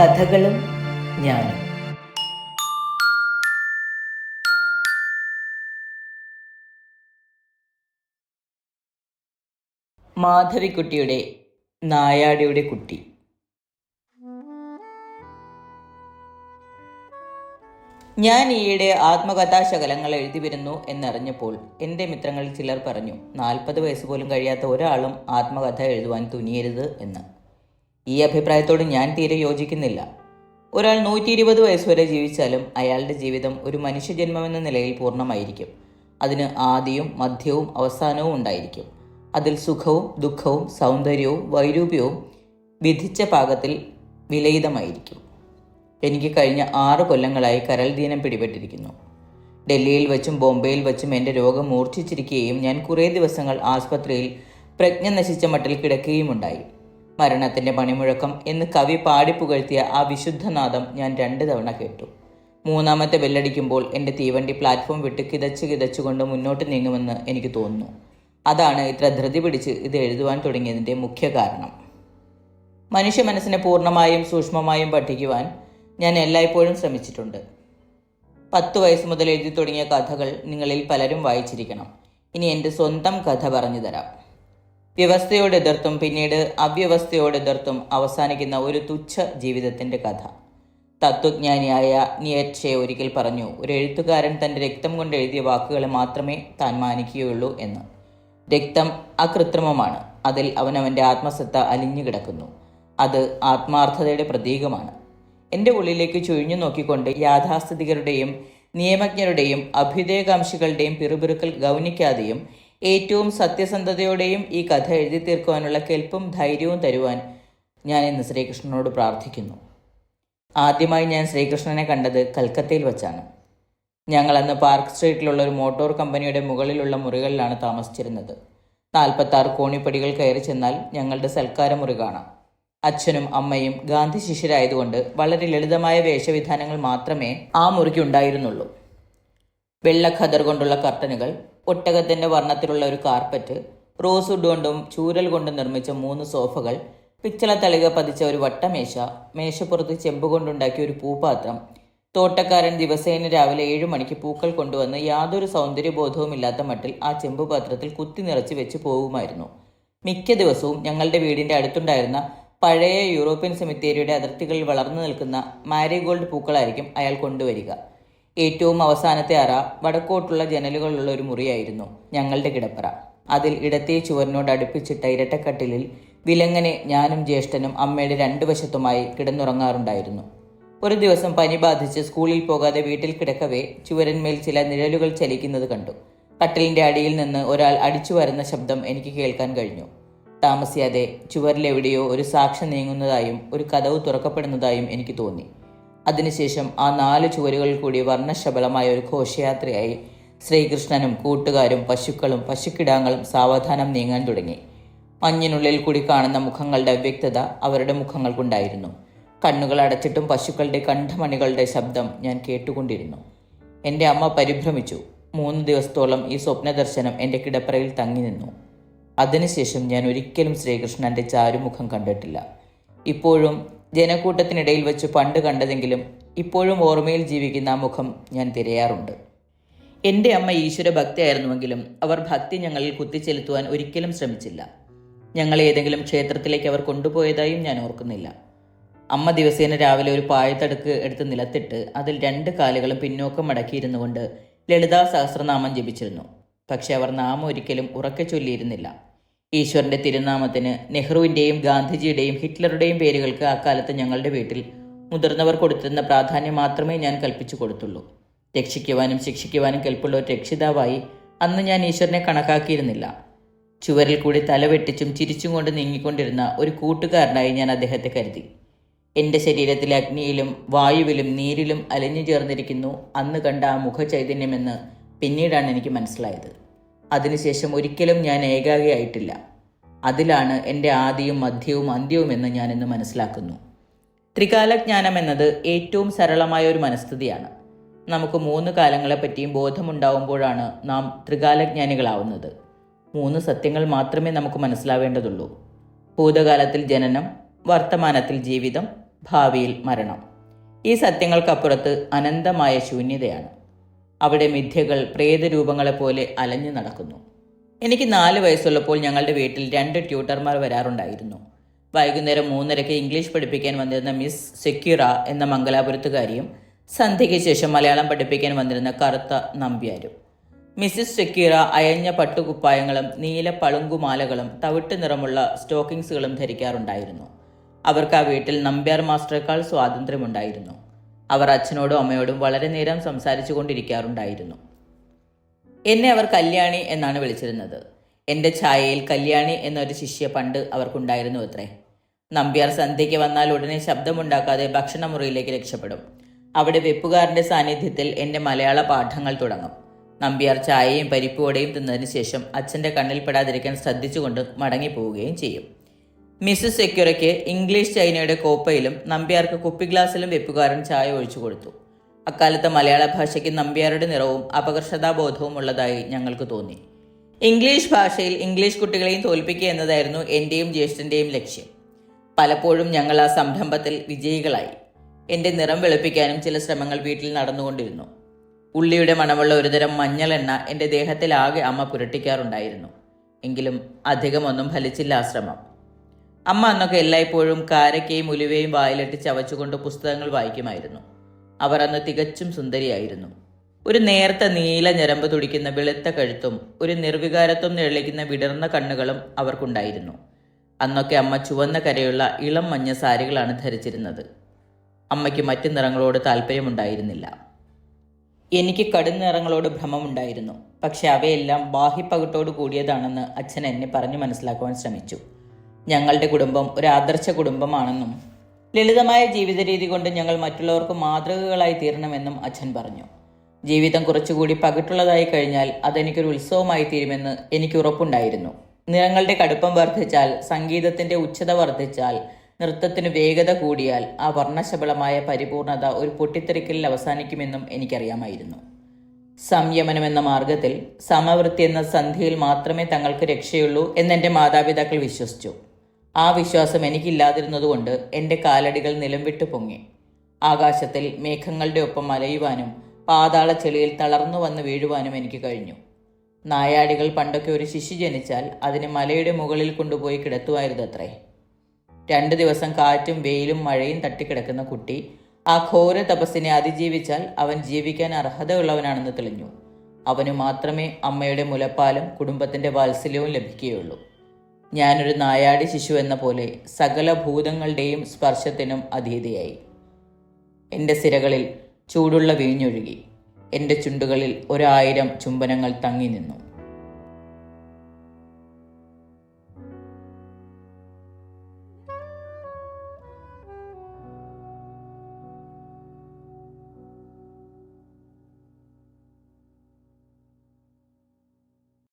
കഥകളും ഞാനും. മാധവിക്കുട്ടിയുടെ നായാടിയുടെ കുട്ടി. ഞാൻ ഈയിടെ ആത്മകഥാശകലങ്ങൾ എഴുതി വരുന്നു എന്നറിഞ്ഞപ്പോൾ എന്റെ മിത്രങ്ങളിൽ ചിലർ പറഞ്ഞു നാൽപ്പത് വയസ്സ് പോലും കഴിയാത്ത ഒരാളും ആത്മകഥ എഴുതുവാൻ തുനിയരുത് എന്ന്. ഈ അഭിപ്രായത്തോട് ഞാൻ തീരെ യോജിക്കുന്നില്ല. ഒരാൾ നൂറ്റി ഇരുപത് വയസ്സ് വരെ ജീവിച്ചാലും അയാളുടെ ജീവിതം ഒരു മനുഷ്യജന്മമെന്ന നിലയിൽ പൂർണമായിരിക്കും. അതിന് ആദിയും മധ്യവും അവസാനവും ഉണ്ടായിരിക്കും. അതിൽ സുഖവും ദുഃഖവും സൗന്ദര്യവും വൈരൂപ്യവും വിധിച്ച പാകത്തിൽ വിലയിതമായിരിക്കും. എനിക്ക് കഴിഞ്ഞ ആറ് കൊല്ലങ്ങളായി കരൾ ദീനം പിടിപെട്ടിരിക്കുന്നു. ഡൽഹിയിൽ വച്ചും ബോംബെയിൽ വച്ചും എന്റെ രോഗം മൂർച്ഛിച്ചിരിക്കുകയും ഞാൻ കുറേ ദിവസങ്ങൾ ആസ്പത്രിയിൽ പ്രജ്ഞ നശിച്ച മട്ടിൽ കിടക്കുകയുമുണ്ടായി. മരണത്തിന്റെ പണിമുഴക്കം എന്ന് കവി പാടി പുകഴ്ത്തിയ ആ വിശുദ്ധനാദം ഞാൻ രണ്ട് തവണ കേട്ടു. മൂന്നാമത്തെ ബെല്ലടിക്കുമ്പോൾ എന്റെ തീവണ്ടി പ്ലാറ്റ്ഫോം വിട്ട് കിതച്ച് കിതച്ചുകൊണ്ട് മുന്നോട്ട് നീങ്ങുമെന്ന് എനിക്ക് തോന്നുന്നു. അതാണ് ഇത്ര ധൃതി പിടിച്ച് ഇത് എഴുതുവാൻ തുടങ്ങിയതിന്റെ മുഖ്യ കാരണം. മനുഷ്യ മനസ്സിനെ പൂർണമായും സൂക്ഷ്മമായും പഠിക്കുവാൻ ഞാൻ എല്ലായ്പ്പോഴും ശ്രമിച്ചിട്ടുണ്ട്. പത്ത് വയസ്സ് മുതൽ എഴുതി തുടങ്ങിയ കഥകൾ നിങ്ങളിൽ പലരും വായിച്ചിരിക്കണം. ഇനി എന്റെ സ്വന്തം കഥ പറഞ്ഞു തരാം. വ്യവസ്ഥയോട് എതിർത്തും പിന്നീട് അവ്യവസ്ഥയോട് എതിർത്തും അവസാനിക്കുന്ന ഒരു തുച്ഛ ജീവിതത്തിന്റെ കഥ. തത്വജ്ഞാനിയായ നിയച്ചെ ഒരിക്കൽ പറഞ്ഞു ഒരു എഴുത്തുകാരൻ തന്റെ രക്തം കൊണ്ട് എഴുതിയ വാക്കുകളെ മാത്രമേ താൻ മാനിക്കുകയുള്ളൂ എന്ന്. രക്തം അകൃത്രിമമാണ്. അതിൽ അവനവന്റെ ആത്മസത്ത അലിഞ്ഞു കിടക്കുന്നു. അത് ആത്മാർത്ഥതയുടെ പ്രതീകമാണ്. എന്റെ ഉള്ളിലേക്ക് ചുഴിഞ്ഞു നോക്കിക്കൊണ്ട് യാഥാസ്ഥിതികരുടെയും നിയമജ്ഞരുടെയും അഭ്യുദയകാംക്ഷികളുടെയും പിറുപിറുക്കൽ ഗൗനിക്കാതെയും ഏറ്റവും സത്യസന്ധതയോടെയും ഈ കഥ എഴുതി തീർക്കുവാനുള്ള കെൽപ്പും ധൈര്യവും തരുവാൻ ഞാൻ ഇന്ന് ശ്രീകൃഷ്ണനോട് പ്രാർത്ഥിക്കുന്നു. ആദ്യമായി ഞാൻ ശ്രീകൃഷ്ണനെ കണ്ടത് കൽക്കത്തയിൽ വച്ചാണ്. ഞങ്ങൾ അന്ന് പാർക്ക് സ്ട്രീറ്റിലുള്ള ഒരു മോട്ടോർ കമ്പനിയുടെ മുകളിലുള്ള മുറികളിലാണ് താമസിച്ചിരുന്നത്. നാൽപ്പത്താറ് കോണിപ്പടികൾ കയറി ചെന്നാൽ ഞങ്ങളുടെ സൽക്കാര മുറി കാണാം. അച്ഛനും അമ്മയും ഗാന്ധി ശിഷ്യരായതുകൊണ്ട് വളരെ ലളിതമായ വേഷവിധാനങ്ങൾ മാത്രമേ ആ മുറിക്ക് ഉണ്ടായിരുന്നുള്ളൂ. വെള്ള ഖദർ കൊണ്ടുള്ള കർട്ടനുകൾ ഒട്ടകത്തിന്റെ വർണത്തിലുള്ള ഒരു കാർപ്പറ്റ് റോസ് വുഡ് കൊണ്ടും ചൂരൽ കൊണ്ടും നിർമ്മിച്ച മൂന്ന് സോഫകൾ പിച്ചള തളിക പതിച്ച ഒരു വട്ടമേശ മേശപ്പുറത്ത് ചെമ്പ് കൊണ്ടുണ്ടാക്കിയ ഒരു പൂപാത്രം തോട്ടക്കാരൻ ദിവസേന രാവിലെ ഏഴു മണിക്ക് പൂക്കൾ കൊണ്ടുവന്ന് യാതൊരു സൗന്ദര്യബോധവും ഇല്ലാത്ത മട്ടിൽ ആ ചെമ്പ് പാത്രത്തിൽ കുത്തി നിറച്ച് വെച്ച് പോകുമായിരുന്നു മിക്ക ദിവസവും ഞങ്ങളുടെ വീടിന്റെ അടുത്തുണ്ടായിരുന്ന പഴയ യൂറോപ്യൻ സെമിത്തേരിയുടെ അതിർത്തികളിൽ വളർന്നു നിൽക്കുന്ന മാരിഗോൾഡ് പൂക്കളായിരിക്കും അയാൾ കൊണ്ടുവരിക. ഏറ്റവും അവസാനത്തെ അറ വടക്കോട്ടുള്ള ജനലുകളുള്ള ഒരു മുറിയായിരുന്നു ഞങ്ങളുടെ കിടപ്പറ. അതിൽ ഇടത്തെ ചുവരിനോട് അടുപ്പിച്ചിട്ട ഇരട്ടക്കട്ടിലിൽ വിലങ്ങനെ ഞാനും ജ്യേഷ്ഠനും അമ്മയുടെ രണ്ടു വശത്തുമായി കിടന്നുറങ്ങാറുണ്ടായിരുന്നു. ഒരു ദിവസം പനി ബാധിച്ച് സ്കൂളിൽ പോകാതെ വീട്ടിൽ കിടക്കവേ ചുവരന്മേൽ ചില നിഴലുകൾ ചലിക്കുന്നത് കണ്ടു. കട്ടിലിന്റെ അടിയിൽ നിന്ന് ഒരാൾ അടിച്ചു വരുന്ന ശബ്ദം എനിക്ക് കേൾക്കാൻ കഴിഞ്ഞു. താമസിയാതെ ചുവരിലെവിടെയോ ഒരു സാക്ഷി നീങ്ങുന്നതായും ഒരു കഥവ് തുറക്കപ്പെടുന്നതായും എനിക്ക് തോന്നി. അതിനുശേഷം ആ നാല് ചുവരുകളിൽ കൂടി വർണശബലമായ ഒരു ഘോഷയാത്രയായി ശ്രീകൃഷ്ണനും കൂട്ടുകാരും പശുക്കളും പശുക്കിടാങ്ങളും സാവധാനം നീങ്ങാൻ തുടങ്ങി. മഞ്ഞിനുള്ളിൽ കൂടി കാണുന്ന മുഖങ്ങളുടെ അവ്യക്തത അവരുടെ മുഖങ്ങൾക്കുണ്ടായിരുന്നു. കണ്ണുകൾ അടച്ചിട്ടും പശുക്കളുടെ കണ്ഠമണികളുടെ ശബ്ദം ഞാൻ കേട്ടുകൊണ്ടിരുന്നു. എന്റെ അമ്മ പരിഭ്രമിച്ചു. മൂന്ന് ദിവസത്തോളം ഈ സ്വപ്നദർശനം എന്റെ കിടപ്പറയിൽ തങ്ങി നിന്നു. അതിനുശേഷം ഞാൻ ഒരിക്കലും ശ്രീകൃഷ്ണന്റെ ചാരുമുഖം കണ്ടിട്ടില്ല. ഇപ്പോഴും ജനക്കൂട്ടത്തിനിടയിൽ വെച്ച് പണ്ട് കണ്ടതെങ്കിലും ഇപ്പോഴും ഓർമ്മയിൽ ജീവിക്കുന്ന ആ മുഖം ഞാൻ തിരയാറുണ്ട്. എന്റെ അമ്മ ഈശ്വര ഭക്തിയായിരുന്നുവെങ്കിലും അവർ ഭക്തി ഞങ്ങളിൽ കുത്തിച്ചെലുത്തുവാൻ ഒരിക്കലും ശ്രമിച്ചില്ല. ഞങ്ങൾ ഏതെങ്കിലും ക്ഷേത്രത്തിലേക്ക് അവർ കൊണ്ടുപോയതായും ഞാൻ ഓർക്കുന്നില്ല. അമ്മ ദിവസേന രാവിലെ ഒരു പായത്തടുക്ക് എടുത്ത് നിലത്തിട്ട് അതിൽ രണ്ട് കാലുകളും പിന്നോക്കം മടക്കിയിരുന്നു കൊണ്ട് ലളിതാ സഹസ്രനാമം ജപിച്ചിരുന്നു. പക്ഷെ അവർ നാമം ഒരിക്കലും ഉറക്കെ ചൊല്ലിയിരുന്നില്ല. ഈശ്വരന്റെ തിരുനാമത്തിന് നെഹ്റുവിന്റെയും ഗാന്ധിജിയുടെയും ഹിറ്റ്ലറുടെയും പേരുകൾക്ക് അക്കാലത്ത് ഞങ്ങളുടെ വീട്ടിൽ മുതിർന്നവർ കൊടുത്തിരുന്ന പ്രാധാന്യം മാത്രമേ ഞാൻ കൽപ്പിച്ചു കൊടുത്തുള്ളൂ. രക്ഷിക്കുവാനും ശിക്ഷിക്കുവാനും കെൽപ്പുള്ള ഒരു രക്ഷിതാവായി അന്ന് ഞാൻ ഈശ്വരനെ കണക്കാക്കിയിരുന്നില്ല. ചുവരിൽ കൂടി തലവെട്ടിച്ചും ചിരിച്ചും കൊണ്ട് നീങ്ങിക്കൊണ്ടിരുന്ന ഒരു കൂട്ടുകാരനായി ഞാൻ അദ്ദേഹത്തെ കരുതി. എന്റെ ശരീരത്തിലെ അഗ്നിയിലും വായുവിലും നീരിലും അലിഞ്ഞു ചേർന്നിരിക്കുന്നു അന്ന് കണ്ട ആ മുഖചൈതന്യമെന്ന് പിന്നീടാണ് എനിക്ക് മനസ്സിലായത്. അതിനുശേഷം ഒരിക്കലും ഞാൻ ഏകാഗിയായിട്ടില്ല. അതിലാണ് എന്റെ ആദിയും മധ്യവും അന്ത്യവുമെന്ന് ഞാൻ ഇന്ന് മനസ്സിലാക്കുന്നു. ത്രികാലജ്ഞാനം എന്നത് ഏറ്റവും സരളമായ ഒരു മനസ്ഥിതിയാണ്. നമുക്ക് മൂന്ന് കാലങ്ങളെപ്പറ്റിയും ബോധമുണ്ടാവുമ്പോഴാണ് നാം ത്രികാലജ്ഞാനികളാവുന്നത്. മൂന്ന് സത്യങ്ങൾ മാത്രമേ നമുക്ക് മനസ്സിലാവേണ്ടതുള്ളൂ. ഭൂതകാലത്തിൽ ജനനം വർത്തമാനത്തിൽ ജീവിതം ഭാവിയിൽ മരണം. ഈ സത്യങ്ങൾക്കപ്പുറത്ത് അനന്തമായ ശൂന്യതയാണ്. അവിടെ മിഥ്യകൾ പ്രേതരൂപങ്ങളെപ്പോലെ അലഞ്ഞു നടക്കുന്നു. എനിക്ക് നാല് വയസ്സുള്ളപ്പോൾ ഞങ്ങളുടെ വീട്ടിൽ രണ്ട് ട്യൂട്ടർമാർ വരാറുണ്ടായിരുന്നു. വൈകുന്നേരം മൂന്നരയ്ക്ക് ഇംഗ്ലീഷ് പഠിപ്പിക്കാൻ വന്നിരുന്ന മിസ് സെക്യൂറ എന്ന മംഗലാപുരത്തുകാരിയും സന്ധ്യയ്ക്ക് ശേഷം മലയാളം പഠിപ്പിക്കാൻ വന്നിരുന്ന കറുത്ത നമ്പ്യാരും. മിസ്സിസ് സെക്യൂറ അയഞ്ഞ പട്ടുകുപ്പായങ്ങളും നീല പളുങ്കുമാലകളും തവിട്ട് നിറമുള്ള സ്റ്റോക്കിങ്സുകളും ധരിക്കാറുണ്ടായിരുന്നു. അവർക്ക് ആ വീട്ടിൽ നമ്പ്യാർ മാസ്റ്ററേക്കാൾ സ്വാതന്ത്ര്യമുണ്ടായിരുന്നു. അവർ അച്ഛനോടും അമ്മയോടും വളരെ നേരം സംസാരിച്ചു കൊണ്ടിരിക്കാറുണ്ടായിരുന്നു. എന്നെ അവർ കല്യാണി എന്നാണ് വിളിച്ചിരുന്നത്. എന്റെ ഛായയിൽ കല്യാണി എന്നൊരു ശിഷ്യ പണ്ട് അവർക്കുണ്ടായിരുന്നു അത്രേ. നമ്പ്യാർ സന്ധ്യയ്ക്ക് വന്നാൽ ഉടനെ ശബ്ദമുണ്ടാക്കാതെ ഭക്ഷണമുറിയിലേക്ക് രക്ഷപ്പെടും. അവിടെ വെപ്പുകാരന്റെ സാന്നിധ്യത്തിൽ എന്റെ മലയാള പാഠങ്ങൾ തുടങ്ങും. നമ്പ്യാർ ചായയും പരിപ്പുവടയും തിന്നതിന് ശേഷം അച്ഛന്റെ കണ്ണിൽപ്പെടാതിരിക്കാൻ ശ്രദ്ധിച്ചുകൊണ്ട് മടങ്ങിപ്പോവുകയും ചെയ്യും. മിസ്സസ് സെക്യൂറയ്ക്ക് ഇംഗ്ലീഷ് ചൈനയുടെ കോപ്പയിലും നമ്പ്യാർക്ക് കുപ്പി ഗ്ലാസ്സിലും വെപ്പുകാരൻ ചായ ഒഴിച്ചു കൊടുത്തു. അക്കാലത്ത് മലയാള ഭാഷയ്ക്ക് നമ്പ്യാരുടെ നിറവും അപകർഷതാബോധവും ഉള്ളതായി ഞങ്ങൾക്ക് തോന്നി. ഇംഗ്ലീഷ് ഭാഷയിൽ ഇംഗ്ലീഷ് കുട്ടികളെയും തോൽപ്പിക്കുക എന്നതായിരുന്നു എന്റെയും ജ്യേഷ്ഠന്റെയും ലക്ഷ്യം. പലപ്പോഴും ഞങ്ങൾ ആ സംരംഭത്തിൽ വിജയികളായി. എന്റെ നിറം വെളുപ്പിക്കാനും ചില ശ്രമങ്ങൾ വീട്ടിൽ നടന്നുകൊണ്ടിരുന്നു. ഉള്ളിയുടെ മണമുള്ള ഒരുതരം മഞ്ഞളെണ്ണ എന്റെ ദേഹത്തിലാകെ അമ്മ പുരട്ടിക്കാറുണ്ടായിരുന്നു. എങ്കിലും അധികമൊന്നും ഫലിച്ചില്ല ആ ശ്രമം. അമ്മ അന്നൊക്കെ എല്ലായ്പ്പോഴും കാരക്കയും ഉലുവയും വായിലിട്ട് ചവച്ചുകൊണ്ട് പുസ്തകങ്ങൾ വായിക്കുമായിരുന്നു. അവർ അന്ന് തികച്ചും സുന്ദരിയായിരുന്നു. ഒരു നേർത്ത നീല ഞരമ്പ് തുടിക്കുന്ന വെളുത്ത കഴുത്തും ഒരു നിർവികാരത്വം നിഴലിക്കുന്ന വിടർന്ന കണ്ണുകളും അവർക്കുണ്ടായിരുന്നു. അന്നൊക്കെ അമ്മ ചുവന്ന കരയുള്ള ഇളം മഞ്ഞ സാരികളാണ് ധരിച്ചിരുന്നത്. അമ്മയ്ക്ക് മറ്റു നിറങ്ങളോട് താല്പര്യമുണ്ടായിരുന്നില്ല എനിക്ക് കടും നിറങ്ങളോട് ഭ്രമമുണ്ടായിരുന്നു. പക്ഷെ അവയെല്ലാം ബാഹ്യപ്പകട്ടോട് കൂടിയതാണെന്ന് അച്ഛൻ എന്നെ പറഞ്ഞു മനസ്സിലാക്കുവാൻ ശ്രമിച്ചു. ഞങ്ങളുടെ കുടുംബം ഒരു ആദർശ കുടുംബമാണെന്നും ലളിതമായ ജീവിത രീതി കൊണ്ട് ഞങ്ങൾ മറ്റുള്ളവർക്ക് മാതൃകകളായി തീരണമെന്നും അച്ഛൻ പറഞ്ഞു. ജീവിതം കുറച്ചുകൂടി പകിട്ടുള്ളതായി കഴിഞ്ഞാൽ അതെനിക്കൊരു ഉത്സവമായി തീരുമെന്ന് എനിക്ക് ഉറപ്പുണ്ടായിരുന്നു. നിറങ്ങളുടെ കടുപ്പം വർദ്ധിച്ചാൽ സംഗീതത്തിന്റെ ഉച്ചത വർദ്ധിച്ചാൽ നൃത്തത്തിന് വേഗത കൂടിയാൽ ആ വർണശബളമായ പരിപൂർണത ഒരു പൊട്ടിത്തെറിക്കലിൽ അവസാനിക്കുമെന്നും എനിക്കറിയാമായിരുന്നു. സംയമനം എന്ന മാർഗത്തിൽ സമവൃത്തി എന്ന സന്ധിയിൽ മാത്രമേ തങ്ങൾക്ക് രക്ഷയുള്ളൂ എന്നെന്റെ മാതാപിതാക്കൾ വിശ്വസിച്ചു. ആ വിശ്വാസം എനിക്കില്ലാതിരുന്നതുകൊണ്ട് എന്റെ കാലടികൾ നിലം വിട്ടു പൊങ്ങി. ആകാശത്തിൽ മേഘങ്ങളുടെ ഒപ്പം അലയുവാനും പാതാള ചെളിയിൽ തളർന്നു വന്ന് വീഴുവാനും എനിക്ക് കഴിഞ്ഞു. നായാടികൾ പണ്ടൊക്കെ ഒരു ശിശു ജനിച്ചാൽ അതിനെ മലയുടെ മുകളിൽ കൊണ്ടുപോയി കിടത്തുമായിരുന്നത്രേ. രണ്ട് ദിവസം കാറ്റും വെയിലും മഴയും തട്ടിക്കിടക്കുന്ന കുട്ടി ആ ഘോര തപസ്സിനെ അതിജീവിച്ചാൽ അവൻ ജീവിക്കാൻ അർഹതയുള്ളവനാണെന്ന് തെളിഞ്ഞു. അവനു മാത്രമേ അമ്മയുടെ മുലപ്പാലും കുടുംബത്തിന്റെ വാത്സല്യവും ലഭിക്കുകയുള്ളൂ. ഞാനൊരു നായാടി ശിശു എന്ന പോലെ സകല ഭൂതങ്ങളുടെയും സ്പർശത്തിനും അതീതയായി. എന്റെ സിരകളിൽ ചൂടുള്ള വീഞ്ഞൊഴുകി. എന്റെ ചുണ്ടുകളിൽ ഒരായിരം ചുംബനങ്ങൾ തങ്ങി നിന്നു